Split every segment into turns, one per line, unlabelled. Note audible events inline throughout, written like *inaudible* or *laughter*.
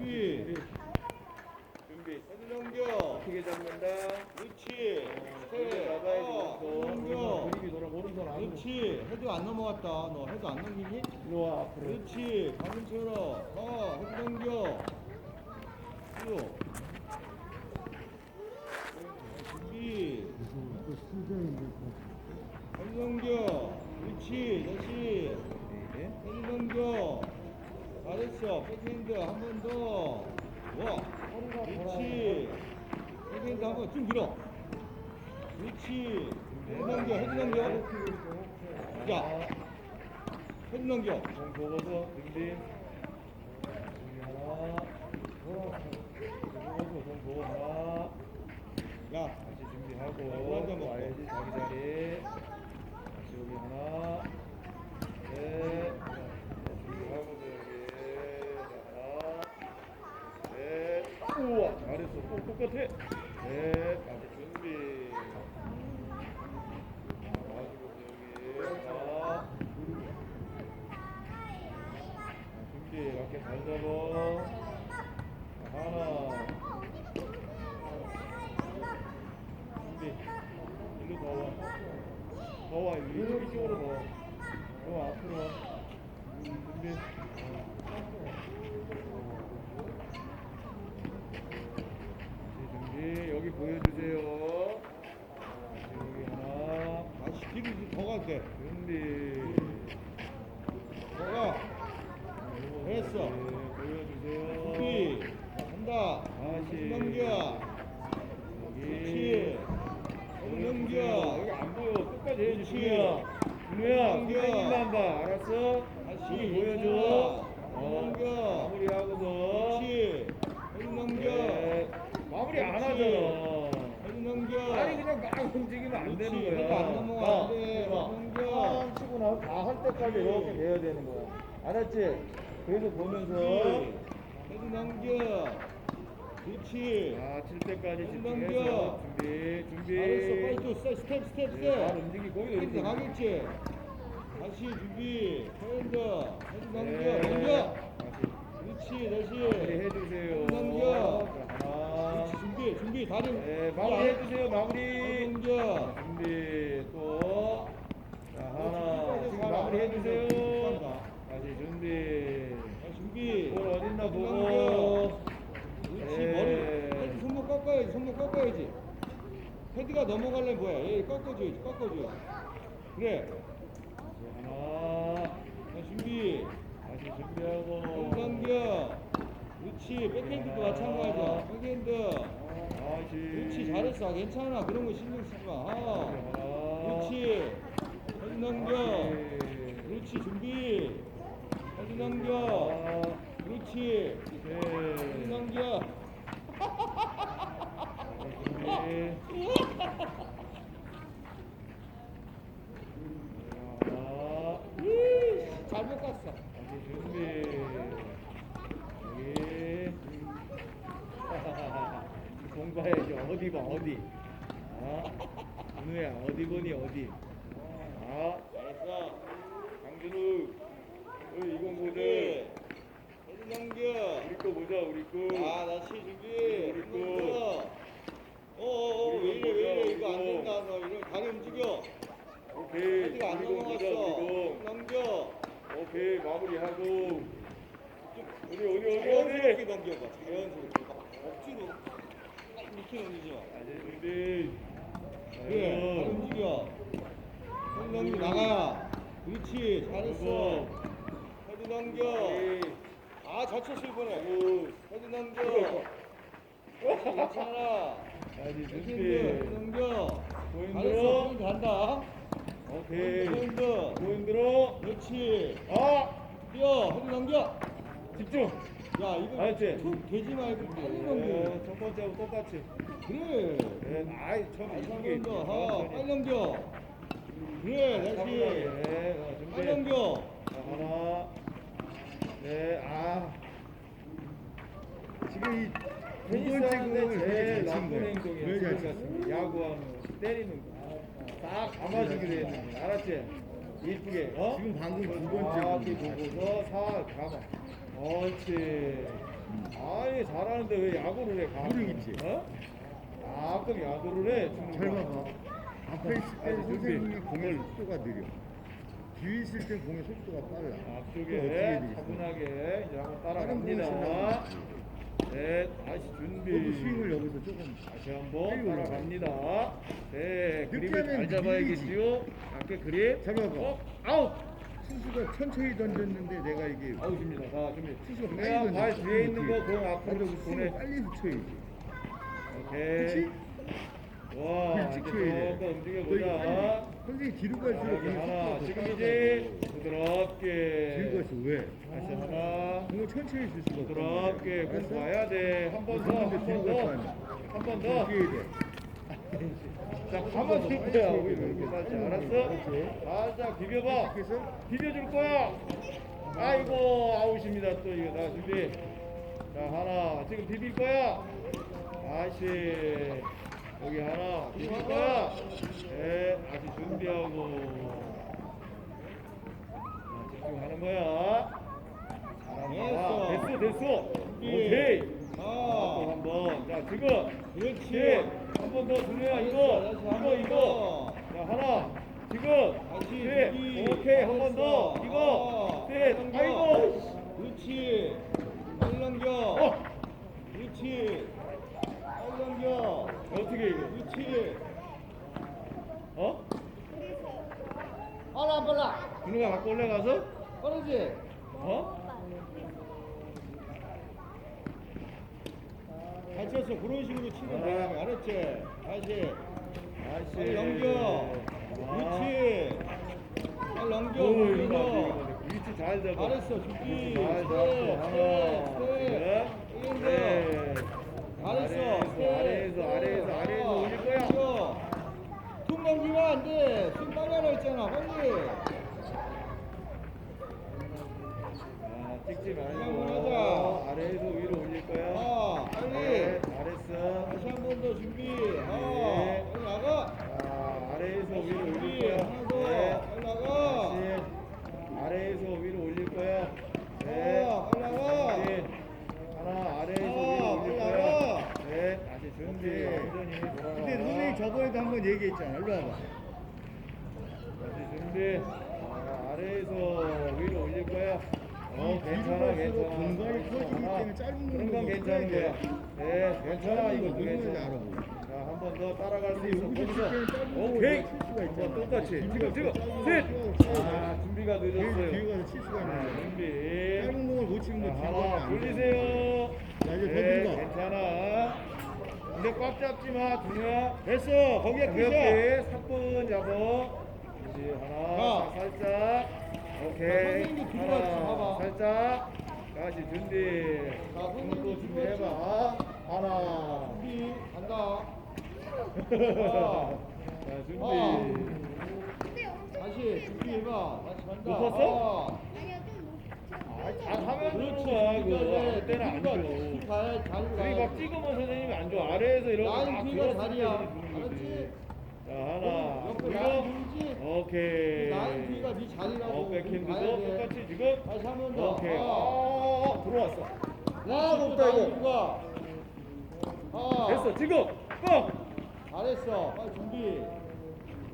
준비.
준비.
헤드 넘겨.
크게 잡는다.
그렇지. 어, 넘겨.
돌아 오른손 안으로
그렇지. 헤드 안 넘어갔다. 너 헤드 안 넘기니?
일로 와 앞으로
그렇지. 방금 채로. 어, 헤드 넘겨. 쭉. 준비.
또 수정인데
헤드 넘겨. 그렇지. 다시.
네.
헤드 넘겨. 잘했어. 백핸드 한 번 더. 와. 그렇지. 쭉 밀어. 그렇지. 헤드 넘겨. 헤드 넘겨. 야. 헤드 넘겨.
공 보고서 하나. 보고 하나.
야.
다시 준비하고
물 한잔 먹고.
와야지 자기 자리. 다시 여기 하나. 네. 준비하고 여기 하나. 네. 우와 잘했어. 꼭 똑같아. 네. 다시 준비. 와. 준비. 다시 준비. 여기 보여주세요. 하나.
다시 뒤로 더 갈게.
준비.
더 가. 됐어.
네, 보여주세요.
준비. 간다.
다시.
넘겨. 그렇지. 넘겨.
여기 안 보여. 끝까지.
그렇지.
준우야.
넘겨.
선생님만 봐. 알았어?
다시.
여기 보여줘.
넘겨.
마무리하고서.
그렇지. 넘겨.
네. 마무리 안. 하잖아.
넘겨.
아니 그냥 막 움직이면 안. 되는 거야.
헤드 안 넘어가. 안 돼.
봐.
넘겨.
한 치고 나서 다할 때까지 이렇게 돼야 되는 거야. 알았지? 그래서 보면서
그렇지. 헤드 넘겨. 그렇지.
아, 칠 때까지 집중해서
넘겨.
준비, 준비.
빨리 또 스텝, 스텝, 스텝,
네, 발
스텝.
움직이고 거기도 움직이고.
가겠지. 다시 준비. 헤드. 헤드 넘겨.
네.
넘겨.
다시
그렇지. 다시.
해주세요.
넘겨.
자, 하나.
그렇지. 다리.
네, 마무리 해 주세요. 마무리.
넘겨.
준비 또. 자, 하나. 지금
잘
마무리
안
해주세요.
하는데.
다시 준비.
자, 준비.
볼 어딨나 보고.
그렇지.
네.
머리. 헤드 손목 꺾어야지. 손목 꺾어야지. 헤드가 넘어가려면 뭐야? 얘 꺾어줘야지. 꺾어줘. 그래.
자, 하나.
자, 준비.
다시 준비하고.
넘겨. 그렇지. 백핸드도 마찬가지야. 백핸드. 그렇지. 잘했어. 괜찮아. 그런 거 신경 쓰지 마. 아. 그렇지. 헤드 넘겨. 그렇지. 준비. 헤드 넘겨. 그렇지.
셋.
넘겨. 이씨, 잘못 갔어.
다시 준비. 여기. 공부해야지. 어디 봐, 어디. 아, 은우야, 어디 보니, 어디. 아,
잘했어.
강준우. 어, 이건 보자.
헤드 넘겨.
우리 거 보자, 우리 거.
아, 다시 준비.
우리 거.
어어어, 왜 이래, 왜 이래. 이거 안 된다. 너 이런 다리 움직여.
오케이.
헤드가 안
우리
넘어갔어.
우리 거.
넘겨.
오케이, 마무리하고. 어디, 어디, 어디,
자연스럽게
어디.
넘겨봐. 자연스럽게. 그래, 움직여. 나가. 그렇지, 잘했어. 헤드 넘겨. 아, 잘 쳤어 이번에. 헤드 넘겨. 괜찮아. 넘겨. 잘했어. 간다.
오케이. 뭐 힘들어?
그렇지.
아!
뛰어. 헤드 넘겨.
집중!
야, 이거
알았지?
툭 되지 말고 빨리
네,
넘겨.
첫 번째하고 똑같이.
그래.
네, 아이, 처음에
빨리
이쁘게.
넘겨. 하, 빨리 넘겨. 그래, 다시.
네, 어, 준비.
빨리 넘겨.
자, 하나. 네, 아. 지금 이 테니스 하는데 제일 나쁜. 행동이야.
왜
거. 야구하는 거. 때리는 거. 딱 감아주기로 했는데. 알았지? 이쁘게. 어?
지금 방금 두 번째
정확히
공을 잘
보고서 사 감아. 옳지. 아니 잘하는데 왜 야구를 해? 가끔?
모르겠지.
어? 가끔 야구를 해.
잘
거.
봐봐. 앞에 있을 때
아니, 준비.
선생님의 공의 속도가 느려. 뒤에 있을 때 공의 속도가 빨라.
앞쪽에? 차분하게 이제 한번 따라갑니다. 네, 다시 준비.
스윙을 여기서 조금
다시 한번. 따라갑니다. 네, 그립을 잘 잡아야겠지요. 그립.
잘 봐봐.
어, 아웃.
투수가 천천히 던졌는데 내가 이게
아웃입니다. 자, 준비.
투수가 빨리
내가 발
던졌어.
뒤에 있는 거 공 앞으로 보내.
스윙을 빨리 붙여야지.
오케이. 와,
그걸
이제
지켜야 돼.
조금 움직여
너 이거
보자.
빨리 선생님 뒤로 갈수록 공의
하나,
속도가 더
지금이지.
빨라져.
부드럽게.
갈수 왜?
다시 하나.
공을 천천히 줄 수가 없어.
부드럽게 공 봐야 돼. 한 번 더, 한 번 더. 한 번 더.
돼.
자, 가만히 있을 거야. 우리 이렇게 살짝 알았어? 살짝 비벼봐. 비벼줄 거야. 아이고, 아웃입니다. 또 이거 나 준비. 자, 하나. 지금 비빌 거야. 다시. 여기 하나. 비빌 거야. 네, 다시 준비하고. 자, 집중하는 거야. 잘한다. 됐어, 됐어. 오케이. 또
아,
한 번. 자, 지금.
그렇지.
한 번 더 준호야 이거 이거 이거
더.
자 하나 지금
다시.
오케이 한 번 더. 이거
아,
셋
넘겨.
아이고
그렇지. 빨리 넘겨.
어
그렇지. 빨리 넘겨.
어떻게 이거
그렇지.
어
빨라 빨라.
준호가 갖고 올라가서
빠르지.
어
잘 쳤어. 그런 식으로 치면
아.
돼. 알았지? 다시.
다시
넘겨.
아.
그렇지. 빨리 넘겨.
오, 이거. 위치 잘 잡아
잘했어.
위치 잘
셋.
둘,
셋.
셋.
잘했어.
아래에서 아래에서 아래에서 올릴 거야
숨 넘기면 안 돼. 숨 빨리 하라 했잖아. 빨리.
아, 찍지 말고
하자.
아래에서 위로 올릴 거야.
아, 빨리.
네, 잘했어.
다시 한 번 더 준비.
네.
아, 빨리 나가.
아, 아래에서 위로 올릴
준비.
거야.
하나 더.
네.
빨리 나가.
다시 아래에서 위로 올릴 거야. 네.
아, 빨리 나가.
다시 하나 아래에서
아,
위로 올릴
빨리
거야.
나가.
네, 다시 준비. 완전히 돌아가.
근데 선생님 저번에도 한 번 얘기했잖아. 일로 와봐.
다시 준비. 아, 아래에서 위로 올릴 거야. 어,
이
괜찮아, 괜찮아.
공간이 커지기. 때문에 짧은
그런 건 괜찮은 거야.
돼.
네, 괜찮아.
짧은
이것도
거 누구인지
괜찮아.
알아보고.
자, 한 번 더 따라갈 수 있어. 거기서. 오케이. 한번 똑같이. 지금, 지금. 셋. 아, 준비가 늦었어요.
뒤에 가서 칠 수가 있는 거야.
준비.
짧은 공을 못 뒤로 가면
하나. 돌리세요.
자, 이제 더
네,
들어가.
괜찮아. 근데 꽉 잡지 마, 준우야.
됐어. 거기가 끝이야.
가볍게 사뿐 잡아. 이제 하나,
자.
살짝.
자,
오케이.
가서
하나. 살짝. 다시 준비.
자, 뒤로
준비해봐. 하나.
준비. 간다.
자, 준비.
아. 다시 준비해봐. 다시 간다.
높았어?
아.
아,
그렇지.
주는 거야. 그거.
그러니까
안 줘.
뒤로 가야 잘
우리 막 찍으면 선생님이 안 줘. 아래에서 이렇게
라인
막 들었을
다리야.
때 주는 거지.
알았지?
자, 하나.
옆에
그리고
라인 돌지?
오케이.
라인 뒤가 네 자리라고.
어, 백핸드도
가야 돼.
똑같이 지금.
다시 한 번 더.
오케이.
아.
아, 들어왔어.
와, 높다 이거. 아.
됐어. 지금. 뻥.
잘했어. 빨리 준비.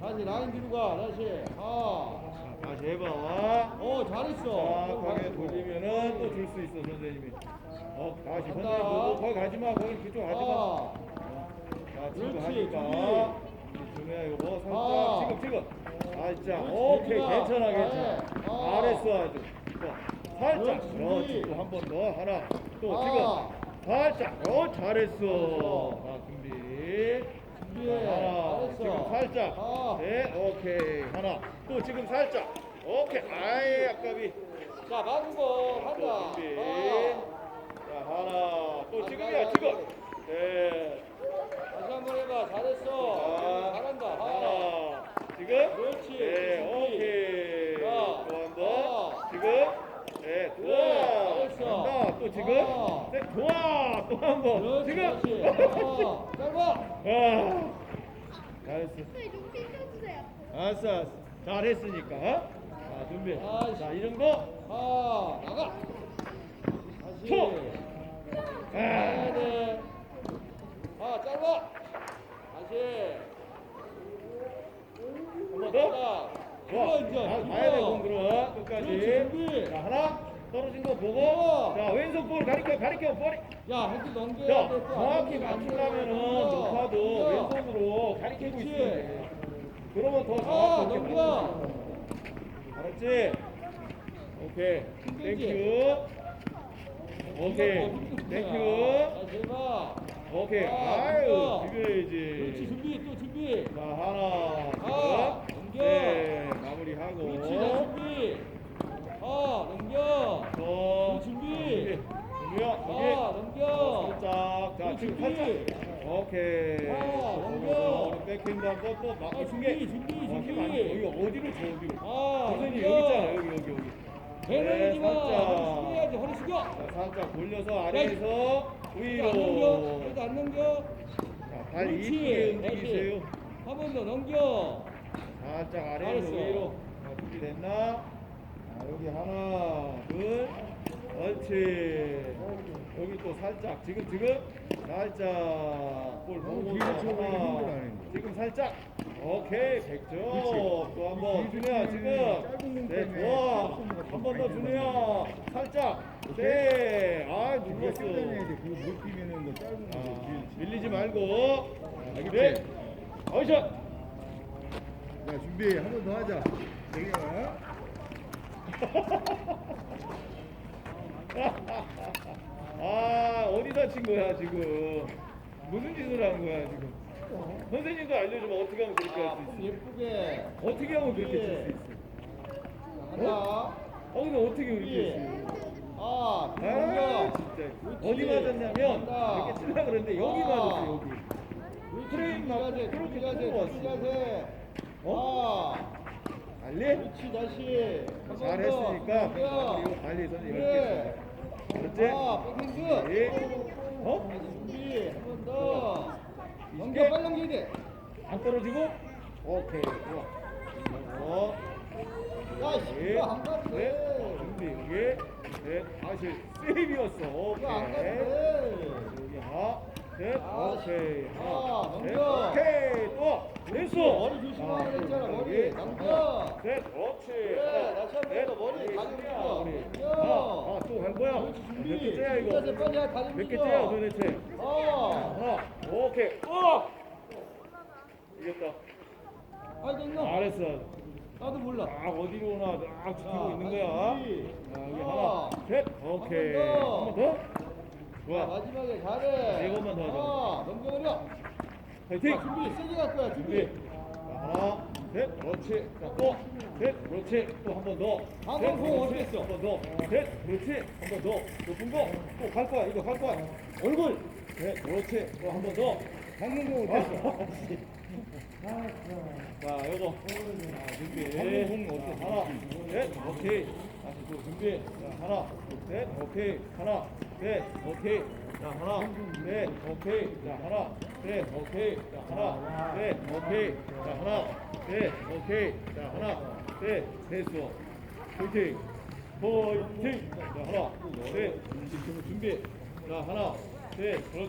다시 라인 뒤로 가. 다시. 아.
다시 해봐.
어, 잘했어.
정확하게 돌리면은 또 줄 수 있어, 선생님이. 어, 다시
간다.
선생님 보고 거기 가지 마. 거기 그쪽 가지 마.
아.
자, 지금
그렇지,
하니까. 준 우야, 이거 살짝.
아.
지금, 지금. 살짝. 오케이. 괜찮아,
아,
괜찮아.
아.
잘했어, 아주. 자, 살짝.
그렇지.
그렇지. 또한번 더. 하나. 또
아.
지금. 살짝. 어, 잘했어. 자, 준비.
준비해.
자, 하나.
잘했어.
지금 살짝.
아.
네, 오케이. 하나. 또 지금 살짝. 오케이. 아이, 아까비.
자, 막은 거
또
한다.
준비.
아.
자, 하나. 또
안
지금이야,
가요,
지금.
안 가요.
네.
다시 한 번 해봐. 잘했어.
자,
잘한다. 아.
하나. 지금.
그렇지.
네,
준비.
오케이.
자.
또 한 번.
아.
지금. 네,
그래,
좋아. 또 지금.
아.
네, 좋아. 또 한 번.
그렇지. *laughs* 아. 짧아.
아. 잘했어.
좀.
알았어, 알았어. 잘했으니까. 자, 준비.
아이씨.
자, 이런 거.
아, 나가. 다시.
톡.
가야 돼. 아, 짧아. 다시.
한번 더. 좋아.
이거 이제.
가-
이거.
가야 돼, 공 들어. 끝까지.
준비.
자, 하나. 떨어진 거 보고.
어.
자, 왼손 볼 가리켜, 가리켜, 볼이.
야, 헤드 넘겨야
자,
돼. 또
정확히 맞추려면은. 높아도
넘겨.
왼손으로 가리키고
그렇지.
있어야 돼. 그러면 더
아,
정확하게
넘겨.
알았지? 오케이. 땡큐. 오케이. 땡큐.
다시 해봐.
오케이.
아,
아유,
넘겨. 그렇지,
비벼야지.
준비, 또 준비.
자, 하나.
아,
둘.
넘겨.
네, 마무리하고.
그렇지, 나 준비. 아, 넘겨.
더.
준비.
준비야.
아. 넘겨.
살짝. 자,
그렇지,
지금
준비.
살짝. 오케이.
아, 넘겨.
백핸드 한번 또 막.
아, 준비, 준비,
어, 힘
준비.
여기 어디로 줘, 어디로.
아,
선생님. 여기 있잖아, 여기, 여기, 여기.
배내지 마. 허리. 숙여야지, 허리 숙여.
자, 살짝 돌려서 아래에서 위로.
안 넘겨. 그래도 안 넘겨.
자, 발. 이쁘게 움직이세요.
한 번 더 넘겨.
살짝
잘했어.
위로. 자, 준비됐나? 자, 여기 하나, 둘. 옳지. 여기 또 살짝, 지금, 지금. 살짝. 볼
너무 뒤로 힘들어,
하나.
아닌데.
지금 살짝. 오케이, 100점.
그렇지.
또한 번.
치면은
지금. 네, 좋아. 한 번 더, 준우야. 살짝. 네. 아, 눌렀어.
땡겨내야 돼. 그거 못 뛰면은 너 짧은 거
아,
뒤에.
밀리지 말고.
알겠지?
네. 어이샷.
자, 준비. 한 번 더 하자. 대경아. *laughs*
아 어디 다친 거야 지금 무슨 짓을 한 거야 지금 선생님도 알려주면 어떻게 하면 그렇게 할 수 있어
예쁘게.
어떻게 하면 그렇게 칠 수 있어
하나.
어 근데 어떻게 그렇게 했어
아,
아
넘겨.
진짜. 어디 맞았냐면. 이렇게 치려 그랬는데 여기
아.
맞았어 여기 맞고
준비 자세,
그렇게
자세,
끌고 왔어.
자세.
어?
아,
알리?
그렇지, 다시. 한번 더.
잘했으니까. 그리고 관리 선생님
그래.
이렇게
백핸드.
예. 어?
준비, 한번 더. 넘겨, 빨리 넘겨야 돼.
안 떨어지고? 오케이 좋아 어.
야, 씨,
예.
안 갔어.
네. 준비 여기 넷 다시 세이비였어 오케이
안 갔어.
여기 하나 넷
아,
오케이
아,
하나 넷
넘겨.
오케이 또 됐어
머리 조심하라 그랬잖아, 머리. 넘겨.
넷 그렇지
그래, 한번
넷
더, 머리 다리 넘겨.
하나 아 또갈 거야
그렇지, 준비.
몇 개째야 이거
자세 빨리 해, 다리
몇
묶어.
개째야 도대체
어.
하나 오케이 어 이겼다
아, 됐나?
잘했어
나도 몰라.
아 어디로 오나 아 지키고
자,
있는
다시
거야.
준비.
아, 여기
하나.
하나, 셋, 오케이.
한 번 더.
한 번 더.
자,
좋아.
마지막에 잘해.
네 번만 더 하자.
아, 넘겨버려.
파이팅.
자, 준비, 세게 갈 거야,
준비. 하나, 셋, 그렇지. 자, 또, 셋, 그렇지. 또 한 번 더.
방금
셋,
공
그렇지.
어땠어?
한번 더. 셋, 그렇지. 한 번 더. 높은 거. 또 갈 거야. 이거 갈 거야. 얼굴. 셋, 그렇지. 또 한 번 더.
방금 공 어땠어?
자, 요거. 자, 준비. 방금 공 어때? 하나, 셋, 오케이. 다시 또 준비. 자, 하나, 셋, 오케이. 하나, 셋, 오케이. 자, 하나, 셋, 오케이. 자, 하나, 셋, 오케이. 자, 하나, 셋, 오케이. 자, 하나, 셋, 오케이. 자, 하나, 셋, 됐어. 파이팅. 파이팅. 자, 하나, 셋, 준비. 자, 하나, 셋, 그렇지.